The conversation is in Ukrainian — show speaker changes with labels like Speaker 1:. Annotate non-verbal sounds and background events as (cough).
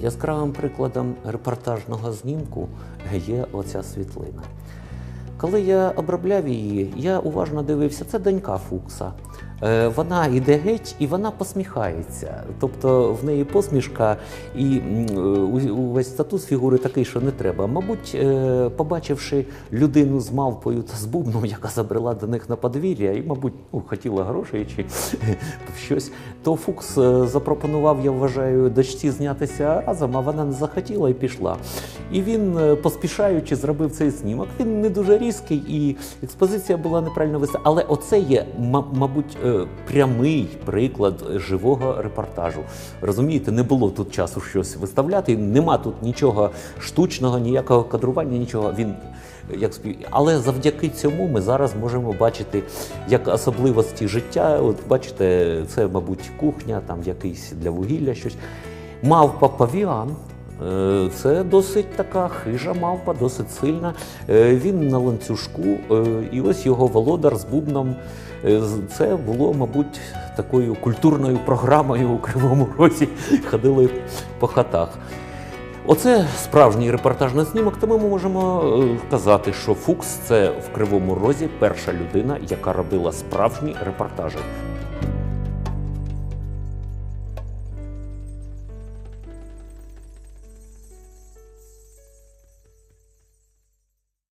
Speaker 1: Яскравим прикладом репортажного знімку є оця світлина. Коли я обробляв її, я уважно дивився, це донька Фукса. Е, Вона йде геть і вона посміхається. Тобто в неї посмішка і е, увесь статус фігури такий, що не треба. Мабуть, е, побачивши людину з мавпою та з бубном, яка забрела до них на подвір'я, і, мабуть, ну, хотіла грошей чи (laughs) щось, то Фукс запропонував, я вважаю, дочці знятися разом, а вона не захотіла і пішла. І він, поспішаючи, зробив цей знімок. Він не дуже різкий, і експозиція була неправильно виставлена. Але оце є, ма- мабуть, е, прямий приклад живого репортажу. Розумієте, не було тут часу щось виставляти, нема тут нічого штучного, ніякого кадрування, нічого. Він як спів... Але завдяки цьому ми зараз можемо бачити як особливості життя. От бачите, це, мабуть, кухня, там якийсь для вугілля щось. Мавпа павіан. Е, Це досить така хижа мавпа, досить сильна. Е, Він на ланцюжку, е, і ось його володар з бубном. Це було, мабуть, такою культурною програмою у Кривому Розі. Ходили по хатах. Оце справжній репортажний знімок, тому ми можемо казати, що Фукс це в Кривому Розі перша людина, яка робила справжні репортажі.